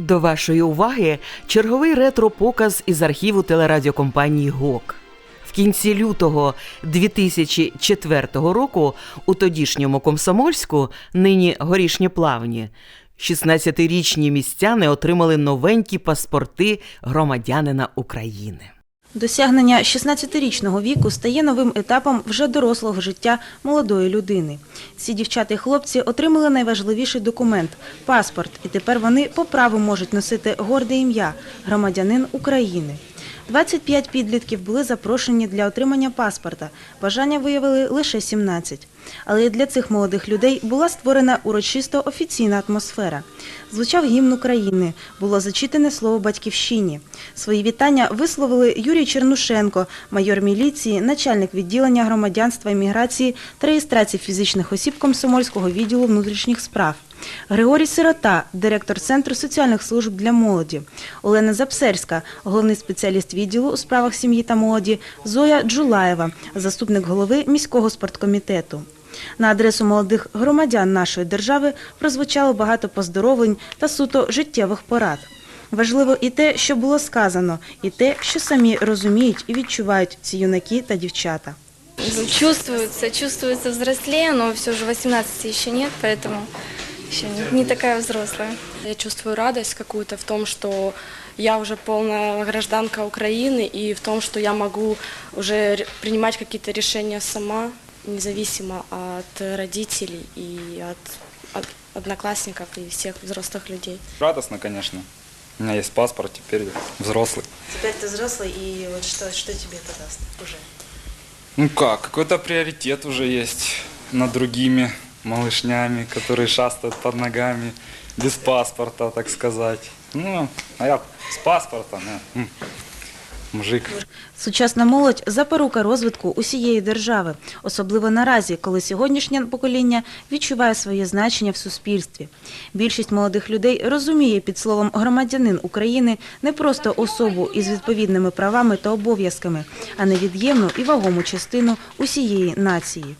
До вашої уваги черговий ретро-показ із архіву телерадіокомпанії ГОК. В кінці лютого 2004 року у тодішньому Комсомольську, нині горішні плавні, 16-річні містяни отримали новенькі паспорти громадянина України. Досягнення 16-річного віку стає новим етапом вже дорослого життя молодої людини. Ці дівчата і хлопці отримали найважливіший документ паспорт, і тепер вони по праву можуть носити горде ім'я громадянин України. 25 підлітків були запрошені для отримання паспорта. Бажання виявили лише 17. Але для цих молодих людей була створена урочисто офіційна атмосфера. Звучав гімн України, було зачитане слово батьківщині. Свої вітання висловили Юрій Чернушенко, майор міліції, начальник відділення громадянства і міграції та реєстрації фізичних осіб Комсомольського відділу внутрішніх справ. Григорій Сирота, директор Центру соціальних служб для молоді, Олена Запсерська, головний спеціаліст відділу у справах сім'ї та молоді, Зоя Джулаєва, заступник голови міського спорткомітету. На адресу молодих громадян нашої держави прозвучало багато поздоровлень та суто життєвих порад. Важливо і те, що було сказано, і те, що самі розуміють і відчувають ці юнаки та дівчата. Чувствуется, чувствуется взрослее, но все же 18 еще нет, поэтому еще не, такая взрослая. Я чувствую радость какую-то в том, что я уже полная гражданка Украины и в том, что я могу уже принимать какие-то решения сама, независимо от родителей и от, от одноклассников и всех взрослых людей. Радостно, конечно. У меня есть паспорт, теперь взрослый. Теперь ты взрослый, и вот что, что тебе это даст уже? Ну как, какой-то приоритет уже есть над другими малышнями, которые шастают под ногами, без паспорта, так сказать. Ну, а я с паспортом, я, мужик. Сучасна молодь запорука розвитку усієї держави, особливо наразі, коли сьогоднішнє покоління відчуває своє значення в суспільстві. Більшість молодих людей розуміє під словом громадянин України не просто особу із відповідними правами та обов'язками, а невід'ємну і вагому частину усієї нації.